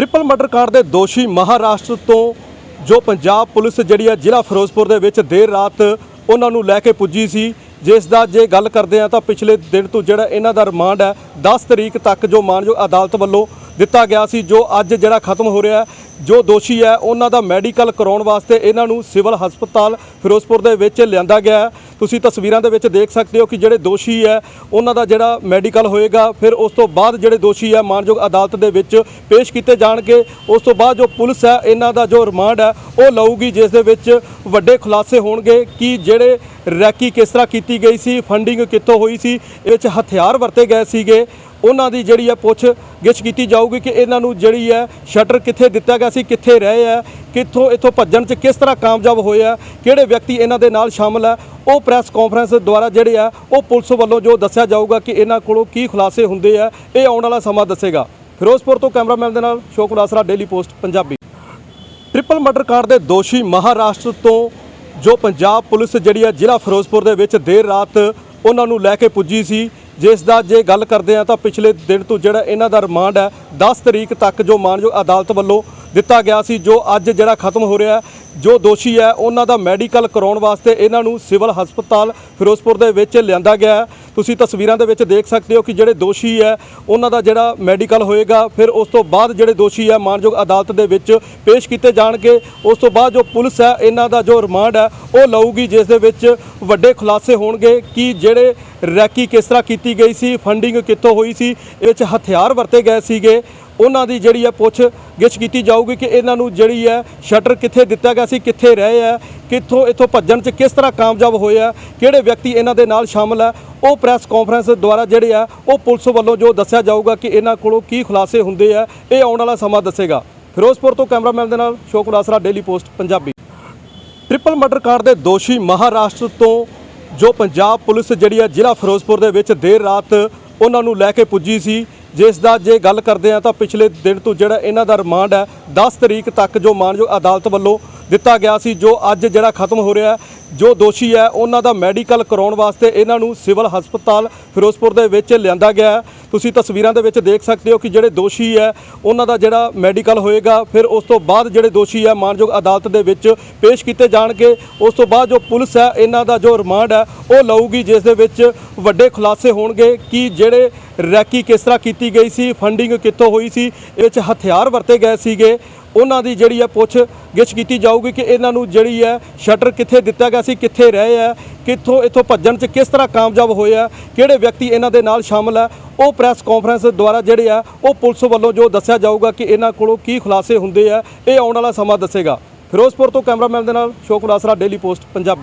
Triple murder ਕਾਂਡ ਦੇ ਦੋਸ਼ੀ ਮਹਾਰਾਸ਼ਟਰ ਤੋਂ, ਜੋ ਪੰਜਾਬ ਪੁਲਿਸ ਜਿਹੜੀ ਹੈ ਜ਼ਿਲ੍ਹਾ ਫਿਰੋਜ਼ਪੁਰ ਦੇ ਵਿੱਚ ਦੇਰ ਰਾਤ ਉਹਨਾਂ ਨੂੰ ਲੈ ਕੇ ਪੁੱਜੀ ਸੀ। ਜਿਸ ਦਾ ਜੇ ਗੱਲ ਕਰਦੇ ਆ ਤਾਂ ਪਿਛਲੇ ਦਿਨ ਤੋਂ ਜਿਹੜਾ ਇਹਨਾਂ ਦਾ ਰਿਮਾਂਡ ਹੈ 10 ਤਰੀਕ ਤੱਕ ਜੋ ਮਾਨਯੋਗ ਅਦਾਲਤ ਵੱਲੋਂ ਦਿੱਤਾ ਗਿਆ ਸੀ, ਜੋ ਅੱਜ ਜਿਹੜਾ ਖਤਮ ਹੋ ਰਿਹਾ ਜੋ ਦੋਸ਼ੀ ਹੈ, ਉਹਨਾਂ ਦਾ ਮੈਡੀਕਲ ਕਰਾਉਣ ਵਾਸਤੇ ਇਹਨਾਂ ਨੂੰ ਸਿਵਲ ਹਸਪਤਾਲ ਫਿਰੋਜ਼ਪੁਰ ਦੇ ਵਿੱਚ ਲਿਆਂਦਾ ਗਿਆ ਤੁਸੀਂ ਤਸਵੀਰਾਂ ਦੇ ਵਿੱਚ ਦੇਖ ਸਕਦੇ ਹੋ ਕਿ ਜਿਹੜੇ ਦੋਸ਼ੀ ਹੈ, ਉਹਨਾਂ ਦਾ ਜਿਹੜਾ ਮੈਡੀਕਲ ਹੋਏਗਾ, ਫਿਰ ਉਸ ਤੋਂ ਬਾਅਦ ਜਿਹੜੇ ਦੋਸ਼ੀ ਹੈ, ਮਾਨਯੋਗ ਅਦਾਲਤ ਦੇ ਵਿੱਚ ਪੇਸ਼ ਕੀਤੇ ਜਾਣਗੇ। ਉਸ ਤੋਂ ਬਾਅਦ ਜੋ ਪੁਲਿਸ ਹੈ, ਇਹਨਾਂ ਦਾ ਜੋ ਰਿਮਾਂਡ ਹੈ, ਉਹ ਲਊਗੀ, ਜਿਸ ਦੇ ਵਿੱਚ ਵੱਡੇ ਖੁਲਾਸੇ ਹੋਣਗੇ ਕਿ ਜਿਹੜੇ ਰੈਕੀ ਕਿਸ ਤਰ੍ਹਾਂ ਕੀਤੀ ਗਈ ਸੀ, ਫੰਡਿੰਗ ਕਿੱਥੋਂ ਹੋਈ ਸੀ, ਇਹ 'ਚ ਹਥਿਆਰ ਵਰਤੇ ਗਏ ਸੀਗੇ। ਉਹਨਾਂ ਦੀ ਜਿਹੜੀ ਹੈ ਪੁੱਛ ਗਿੱਛ ਕੀਤੀ ਜਾਊਗੀ ਕਿ ਇਹਨਾਂ ਨੂੰ ਜਿਹੜੀ ਹੈ ਸ਼ਟਰ ਕਿੱਥੇ ਦਿੱਤਾ ਗਿਆ ਸੀ, ਕਿੱਥੇ ਰਹੇ ਹੈ, ਕਿੱਥੋਂ ਇੱਥੋਂ ਭੱਜਣ 'ਚ ਕਿਸ ਤਰ੍ਹਾਂ ਕਾਮਯਾਬ ਹੋਏ ਆ ਕਿਹੜੇ ਵਿਅਕਤੀ ਇਹਨਾਂ ਦੇ ਨਾਲ ਸ਼ਾਮਲ ਹੈ, ਉਹ ਪ੍ਰੈਸ ਕਾਨਫਰੰਸ ਦੁਆਰਾ ਜਿਹੜੇ ਆ, ਉਹ ਪੁਲਿਸ ਵੱਲੋਂ ਜੋ ਦੱਸਿਆ ਜਾਊਗਾ ਕਿ ਇਹਨਾਂ ਕੋਲੋਂ ਕੀ ਖੁਲਾਸੇ ਹੁੰਦੇ ਆ, ਇਹ ਆਉਣ ਵਾਲਾ ਸਮਾਂ ਦੱਸੇਗਾ। ਫਿਰੋਜ਼ਪੁਰ ਤੋਂ ਕੈਮਰਾਮੈਨ ਦੇ ਨਾਲ ਸ਼ੋਕ ਉਲਾਸਰਾ daily post Punjabi. Triple murder ਕਾਂਡ ਦੇ ਦੋਸ਼ੀ ਮਹਾਰਾਸ਼ਟਰ ਤੋਂ ਜੋ ਪੰਜਾਬ ਪੁਲਿਸ ਜਿਹੜੀ ਹੈ ਜ਼ਿਲ੍ਹਾ ਫਿਰੋਜ਼ਪੁਰ ਦੇ ਵਿੱਚ ਦੇਰ ਰਾਤ ਉਹਨਾਂ ਨੂੰ ਲੈ ਕੇ ਪੁੱਜੀ ਸੀ। ਜਿਸ ਦਾ ਜੇ ਗੱਲ ਕਰਦੇ ਆ ਤਾਂ ਪਿਛਲੇ ਦਿਨ ਤੋਂ ਜਿਹੜਾ ਇਹਨਾਂ ਦਾ ਰਿਮਾਂਡ ਹੈ 10 ਤਰੀਕ ਤੱਕ ਜੋ ਮਾਨਯੋਗ ਅਦਾਲਤ ਵੱਲੋਂ ਦਿੱਤਾ ਗਿਆ ਸੀ, ਜੋ ਅੱਜ ਜਿਹੜਾ ਖਤਮ ਹੋ ਰਿਹਾ ਜੋ ਦੋਸ਼ੀ ਹੈ, ਉਹਨਾਂ ਦਾ ਮੈਡੀਕਲ ਕਰਾਉਣ ਵਾਸਤੇ ਇਹਨਾਂ ਨੂੰ ਸਿਵਲ ਹਸਪਤਾਲ ਫਿਰੋਜ਼ਪੁਰ ਦੇ ਵਿੱਚ ਲਿਆਂਦਾ ਗਿਆ ਹੈ। ਤੁਸੀਂ ਤਸਵੀਰਾਂ ਦੇ ਵਿੱਚ ਦੇਖ ਸਕਦੇ ਹੋ ਕਿ ਜਿਹੜੇ ਦੋਸ਼ੀ ਹੈ, ਉਹਨਾਂ ਦਾ ਜਿਹੜਾ ਮੈਡੀਕਲ ਹੋਏਗਾ, ਫਿਰ ਉਸ ਤੋਂ ਬਾਅਦ ਜਿਹੜੇ ਦੋਸ਼ੀ ਹੈ, ਮਾਨਯੋਗ ਅਦਾਲਤ ਦੇ ਵਿੱਚ ਪੇਸ਼ ਕੀਤੇ ਜਾਣਗੇ। ਉਸ ਤੋਂ ਬਾਅਦ ਜੋ ਪੁਲਿਸ ਹੈ, ਇਹਨਾਂ ਦਾ ਜੋ ਰਿਮਾਂਡ ਹੈ, ਉਹ ਲਊਗੀ, ਜਿਸ ਦੇ ਵਿੱਚ ਵੱਡੇ ਖੁਲਾਸੇ ਹੋਣਗੇ ਕਿ ਜਿਹੜੇ ਰੈਕੀ ਕਿਸ ਤਰ੍ਹਾਂ ਕੀਤੀ ਗਈ ਸੀ, ਫੰਡਿੰਗ ਕਿੱਥੋਂ ਹੋਈ ਸੀ, ਇਹ ਵਿੱਚ ਹਥਿਆਰ ਵਰਤੇ ਗਏ ਸੀਗੇ। ਉਹਨਾਂ ਦੀ ਜਿਹੜੀ ਹੈ ਪੁੱਛ ਗਿੱਛ ਕੀਤੀ ਜਾਊਗੀ ਕਿ ਇਹਨਾਂ ਨੂੰ ਜਿਹੜੀ ਹੈ ਸ਼ਟਰ ਕਿੱਥੇ ਦਿੱਤਾ ਗਿਆ ਸੀ, ਕਿੱਥੇ ਰਹੇ ਹੈ, ਕਿੱਥੋਂ ਇੱਥੋਂ ਭੱਜਣ 'ਚ ਕਿਸ ਤਰ੍ਹਾਂ ਕਾਮਯਾਬ ਹੋਏ ਆ ਕਿਹੜੇ ਵਿਅਕਤੀ ਇਹਨਾਂ ਦੇ ਨਾਲ ਸ਼ਾਮਲ ਹੈ, ਉਹ ਪ੍ਰੈਸ ਕਾਨਫਰੰਸ ਦੁਆਰਾ ਜਿਹੜੇ ਆ ਉਹ ਪੁਲਿਸ ਵੱਲੋਂ ਜੋ ਦੱਸਿਆ ਜਾਊਗਾ ਕਿ ਇਹਨਾਂ ਕੋਲੋਂ ਕੀ ਖੁਲਾਸੇ ਹੁੰਦੇ ਆ ਇਹ ਆਉਣ ਵਾਲਾ ਸਮਾਂ ਦੱਸੇਗਾ। ਫਿਰੋਜ਼ਪੁਰ ਤੋਂ ਕੈਮਰਾਮੈਨ ਦੇ ਨਾਲ ਸ਼ੋਕ ਉਲਾਸਰਾ daily post Punjabi. Triple murder ਕਾਂਡ ਦੇ ਦੋਸ਼ੀ ਮਹਾਰਾਸ਼ਟਰ ਤੋਂ ਜੋ ਪੰਜਾਬ ਪੁਲਿਸ ਜਿਹੜੀ ਹੈ ਜ਼ਿਲ੍ਹਾ ਫਿਰੋਜ਼ਪੁਰ ਦੇ ਵਿੱਚ ਦੇਰ ਰਾਤ ਉਹਨਾਂ ਨੂੰ ਲੈ ਕੇ ਪੁੱਜੀ ਸੀ ਜਿਸ ਦਾ ਜੇ ਗੱਲ ਕਰਦੇ ਆ ਤਾਂ ਪਿਛਲੇ ਦਿਨ ਤੋਂ ਜਿਹੜਾ ਇਹਨਾਂ ਦਾ ਰਿਮਾਂਡ ਹੈ 10 ਤਰੀਕ ਤੱਕ ਜੋ ਮਾਨਯੋਗ ਅਦਾਲਤ ਵੱਲੋਂ ਦਿੱਤਾ ਗਿਆ ਸੀ, ਜੋ ਅੱਜ ਜਿਹੜਾ ਖਤਮ ਹੋ ਰਿਹਾ ਜੋ ਦੋਸ਼ੀ ਹੈ, ਉਹਨਾਂ ਦਾ ਮੈਡੀਕਲ ਕਰਾਉਣ ਵਾਸਤੇ ਇਹਨਾਂ ਨੂੰ ਸਿਵਲ ਹਸਪਤਾਲ ਫਿਰੋਜ਼ਪੁਰ ਦੇ ਵਿੱਚ ਲਿਆਂਦਾ ਗਿਆ ਹੈ। ਤੁਸੀਂ ਤਸਵੀਰਾਂ ਦੇ ਵਿੱਚ ਦੇਖ ਸਕਦੇ ਹੋ ਕਿ ਜਿਹੜੇ ਦੋਸ਼ੀ ਹੈ, ਉਹਨਾਂ ਦਾ ਜਿਹੜਾ ਮੈਡੀਕਲ ਹੋਏਗਾ, ਫਿਰ ਉਸ ਤੋਂ ਬਾਅਦ ਜਿਹੜੇ ਦੋਸ਼ੀ ਹੈ, ਮਾਨਯੋਗ ਅਦਾਲਤ ਦੇ ਵਿੱਚ ਪੇਸ਼ ਕੀਤੇ ਜਾਣਗੇ। ਉਸ ਤੋਂ ਬਾਅਦ ਜੋ ਪੁਲਿਸ ਹੈ, ਇਹਨਾਂ ਦਾ ਜੋ ਰਿਮਾਂਡ ਹੈ, ਉਹ ਲਊਗੀ, ਜਿਸ ਦੇ ਵਿੱਚ ਵੱਡੇ ਖੁਲਾਸੇ ਹੋਣਗੇ ਕਿ ਜਿਹੜੇ ਰੈਕੀ ਕਿਸ ਤਰ੍ਹਾਂ ਕੀਤੀ ਗਈ ਸੀ, ਫੰਡਿੰਗ ਕਿੱਥੋਂ ਹੋਈ ਸੀ, ਇਹ ਵਿੱਚ ਹਥਿਆਰ ਵਰਤੇ ਗਏ ਸੀਗੇ। ਉਹਨਾਂ ਦੀ ਜਿਹੜੀ ਹੈ ਪੁੱਛ ਗਿੱਛ ਕੀਤੀ ਜਾਊਗੀ ਕਿ ਇਹਨਾਂ ਨੂੰ ਜਿਹੜੀ ਹੈ ਸ਼ਟਰ ਕਿੱਥੇ ਦਿੱਤਾ ਗਿਆ ਸੀ, ਕਿੱਥੇ ਰਹੇ ਹੈ ਕਿੱਥੋਂ ਇੱਥੋਂ ਭੱਜਣ 'ਚ ਕਿਸ ਤਰ੍ਹਾਂ ਕਾਮਯਾਬ ਹੋਏ ਆ, ਕਿਹੜੇ ਵਿਅਕਤੀ ਇਹਨਾਂ ਦੇ ਨਾਲ ਸ਼ਾਮਲ ਹੈ ਉਹ ਪ੍ਰੈਸ ਕਾਨਫਰੰਸ ਦੁਆਰਾ ਜਿਹੜੇ ਆ, ਉਹ ਪੁਲਿਸ ਵੱਲੋਂ ਜੋ ਦੱਸਿਆ ਜਾਊਗਾ ਕਿ ਇਹਨਾਂ ਕੋਲੋਂ ਕੀ ਖੁਲਾਸੇ ਹੁੰਦੇ ਆ, ਇਹ ਆਉਣ ਵਾਲਾ ਸਮਾਂ ਦੱਸੇਗਾ। ਫਿਰੋਜ਼ਪੁਰ ਤੋਂ ਕੈਮਰਾਮੈਨ ਦੇ ਨਾਲ ਸ਼ੋਕ ਉਲਾਸਰਾ ਡੇਲੀ ਪੋਸਟ, ਪੰਜਾਬੀ।